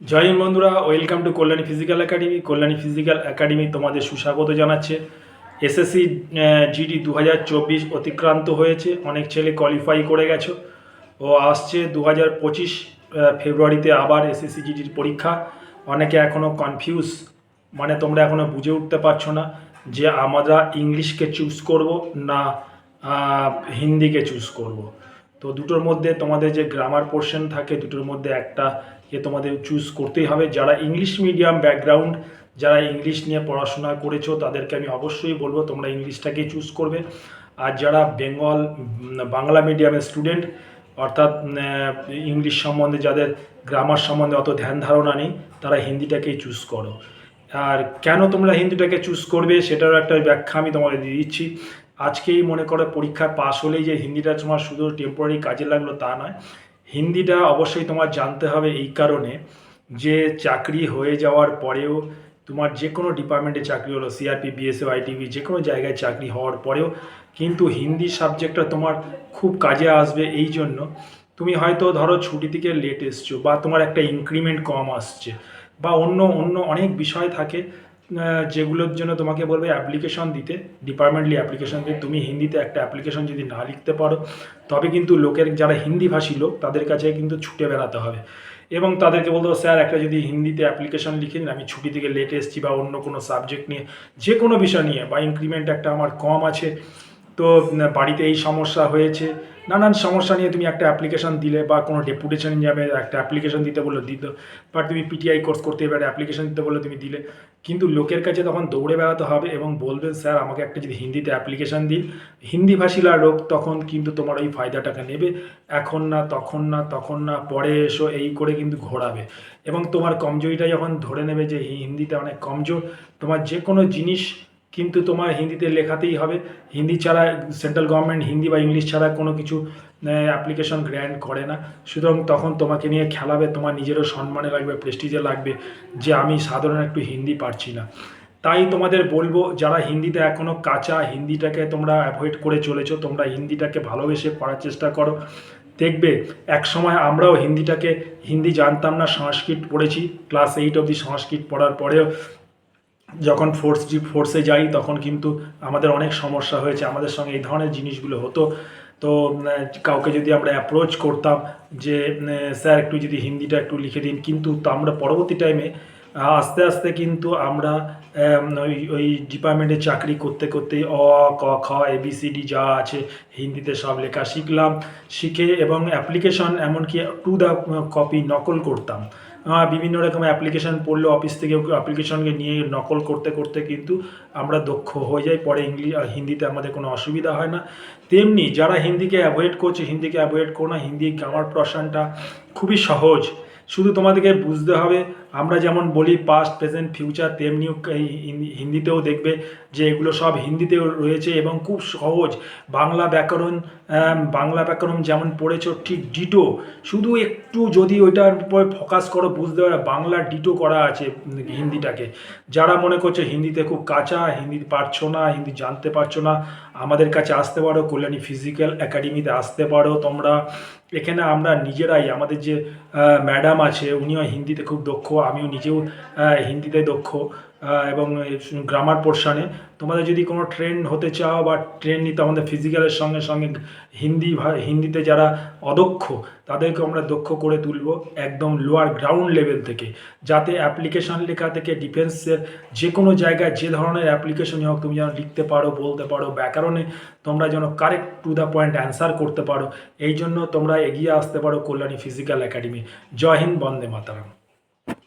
জয় হিন্দ বন্ধুরা welcome to Kalyani physical academy Kalyani physical academy তোমাদের সুস্বাগত জানাচ্ছে। এসএসসি জিডি দু হাজার চব্বিশ অতিক্রান্ত হয়েছে। অনেক ছেলে কোয়ালিফাই করে গেছো। ও আসছে দু হাজার পঁচিশ ফেব্রুয়ারিতে আবার এসএসসি জিডির পরীক্ষা। অনেকে এখনও কনফিউজ মানে তোমরা এখনও বুঝে উঠতে পারছ না যে আমরা ইংলিশকে চুজ করব না হিন্দিকে চুজ করব। তো দুটোর মধ্যে তোমাদের যে গ্রামার পোর্শন থাকে, দুটোর মধ্যে একটা কে তোমাদের চুজ করতেই হবে। যারা ইংলিশ মিডিয়াম ব্যাকগ্রাউন্ড যারা ইংলিশ নিয়ে পড়াশোনা করেছ, তাদেরকে আমি অবশ্যই বলব, তোমরা ইংলিশটাকেই চুজ করবে। আর যারা বেঙ্গল বাংলা মিডিয়ামের স্টুডেন্ট অর্থাৎ ইংলিশ সম্বন্ধে যাদের গ্রামার সম্বন্ধে অত ধ্যান ধারণা নেই, তারা হিন্দিটাকেই চুজ করো। আর কেন তোমরা হিন্দিটাকে চুজ করবে, সেটারও একটা ব্যাখ্যা আমি তোমাকে দিয়ে দিচ্ছি। আজকেই মনে করো পরীক্ষায় পাশ হলেই যে হিন্দিটা তোমার শুধু টেম্পোরারি কাজে লাগল তা নয়, হিন্দিটা অবশ্যই তোমার জানতে হবে এই কারণে যে চাকরি হয়ে যাওয়ার পরেও তোমার যে কোনো ডিপার্টমেন্টে চাকরি হলো সিআরপি বিএসএফ আইটিভি যে কোনো জায়গায় চাকরি হওয়ার পরেও কিন্তু হিন্দি সাবজেক্টটা তোমার খুব কাজে আসবে এই জন্য। তুমি হয়তো ধরো ছুটি থেকে লেট এসছো বা তোমার একটা ইনক্রিমেন্ট কম আসছে বা অন্য অন্য অনেক বিষয় থাকে যেগুলোর জন্য তোমাকে বলবে অ্যাপ্লিকেশন দিতে ডিপার্টমেন্টলি অ্যাপ্লিকেশন দিতে তুমি হিন্দিতে একটা অ্যাপ্লিকেশন যদি না লিখতে পারো, তবে কিন্তু লোকের যারা হিন্দিভাষী লোক, তাদের কাছে কিন্তু ছুটে বেড়াতে হবে। এবং তাদেরকে বলতে স্যার, একটা যদি হিন্দিতে অ্যাপ্লিকেশন লিখে দিন, আমি ছুটি থেকে লেট এসেছি বা অন্য কোনো সাবজেক্ট নিয়ে, যে কোনো বিষয় নিয়ে, বা ইনক্রিমেন্ট একটা আমার কম আছে। তো বাড়িতে এই সমস্যা হয়েছে। নানান সমস্যা নিয়ে তুমি একটা অ্যাপ্লিকেশন দিলে বা কোনো ডেপুটেশন যাবে, একটা অ্যাপ্লিকেশন দিতে বলল, দিত। বা তুমি পিটিআই কোর্স করতে এবারে অ্যাপ্লিকেশন দিতে বলল, তুমি দিলে। কিন্তু লোকের কাছে তখন দৌড়ে বেড়াতে হবে এবং বলবেন, স্যার, আমাকে একটা যদি হিন্দিতে অ্যাপ্লিকেশন দিন। হিন্দিভাষীরা লোক তখন কিন্তু তোমার ওই ফায়দাটাকে নেবে। এখন না, তখন না তখন না, পরে এসো, এই করে কিন্তু ঘোরাবে। এবং তোমার কমজোরিটা যখন ধরে নেবে যে হিন্দিতে অনেক কমজোর। তোমার যে কোনো জিনিস কিন্তু তোমার হিন্দিতে লেখাতেই হবে। হিন্দি ছাড়া সেন্ট্রাল গভর্নমেন্ট হিন্দি বা ইংলিশ ছাড়া কোনো কিছু অ্যাপ্লিকেশন গ্র্যান্ড করে না। সুতরাং তখন তোমাকে নিয়ে খেলাবে, তোমার নিজেরও সম্মানে লাগবে প্রেস্টিজে লাগবে যে আমি সাধারণ একটু হিন্দি পারছি না। তাই তোমাদের বলব, যারা হিন্দিতে এখনও কাঁচা, হিন্দিটাকে তোমরা অ্যাভয়েড করে চলেছো, তোমরা হিন্দিটাকে ভালোবেসে পড়ার চেষ্টা করো। দেখবে, এক সময় আমরাও হিন্দিটাকে, হিন্দি জানতাম না, সংস্কৃত পড়েছি ক্লাস এইট অবধি সংস্কৃত পড়ার পরেও যখন ফোর্স জি ফোর্সে যাই, তখন কিন্তু আমাদের অনেক সমস্যা হয়েছে। আমাদের সঙ্গে এই ধরনের জিনিসগুলো হতো। তো কাউকে যদি আমরা অ্যাপ্রোচ করতাম যে স্যার একটু যদি হিন্দিটা একটু লিখে দিন, কিন্তু তো আমরা পরবর্তী টাইমে আস্তে আস্তে কিন্তু আমরা ওই ওই ডিপার্টমেন্টে চাকরি করতে করতে অ, ক, খ এবিসিডি যা আছে, হিন্দিতে সব লেখা শিখলাম, শিখে এবং অ্যাপ্লিকেশন এমনকি টু দ্য কপি নকল করতাম। বিভিন্ন রকম অ্যাপ্লিকেশান পড়লে অফিস থেকে অ্যাপ্লিকেশানকে নিয়ে নকল করতে করতে কিন্তু আমরা দক্ষ হয়ে যাই। পরে ইংলিশ হিন্দিতে আমাদের কোনো অসুবিধা হয় না। তেমনি যারা হিন্দিকে অ্যাভয়েড করছে, হিন্দিকে অ্যাভয়েড করো না, হিন্দি গ্রামার প্রশানটা খুবই সহজ। শুধু তোমাদেরকে বুঝতে হবে আমরা যেমন বলি পাস্ট প্রেজেন্ট ফিউচার তেমনিও হিন্দিতেও দেখবে যে এগুলো সব হিন্দিতেও রয়েছে এবং খুব সহজ। বাংলা ব্যাকরণ বাংলা ব্যাকরণ যেমন পড়েছো ঠিক ডিটো শুধু একটু যদি ওইটার উপর ফোকাস করো, বুঝতে পারবে বাংলা ডিটো করা আছে হিন্দিটাকে। যারা মনে করছে হিন্দিতে খুব কাঁচা, হিন্দি পারছ না, হিন্দি জানতে পারছ না, আমাদের কাছে আসতে পারো, কল্যাণী ফিজিক্যাল একাডেমিতে আসতে পারো তোমরা। এখানে আমরা নিজেরাই, আমাদের যে ম্যাডাম আছে, উনিও হিন্দিতে খুব দক্ষ আমিও নিজেও হিন্দিতে দক্ষ এবং গ্রামার পোর্শনে তোমাদের যদি কোনো ট্রেন্ড হতে চাও বা ট্রেন নিতে আমাদের ফিজিক্যালের সঙ্গে সঙ্গে হিন্দি হিন্দিতে যারা অদক্ষ তাদেরকে আমরা দক্ষ করে তুলব একদম লোয়ার গ্রাউন্ড লেভেল থেকে। যাতে অ্যাপ্লিকেশন লেখা থেকে ডিফেন্সের যে কোনো জায়গায় যে ধরনের অ্যাপ্লিকেশনই হোক, তুমি যেন লিখতে পারো, বলতে পারো ব্যাকরণে তোমরা যেন correct to the point answer করতে পারো। এই জন্য তোমরা এগিয়ে আসতে পারো কল্যাণী ফিজিক্যাল একাডেমি জয় হিন্দ, বন্দে মাতারাম।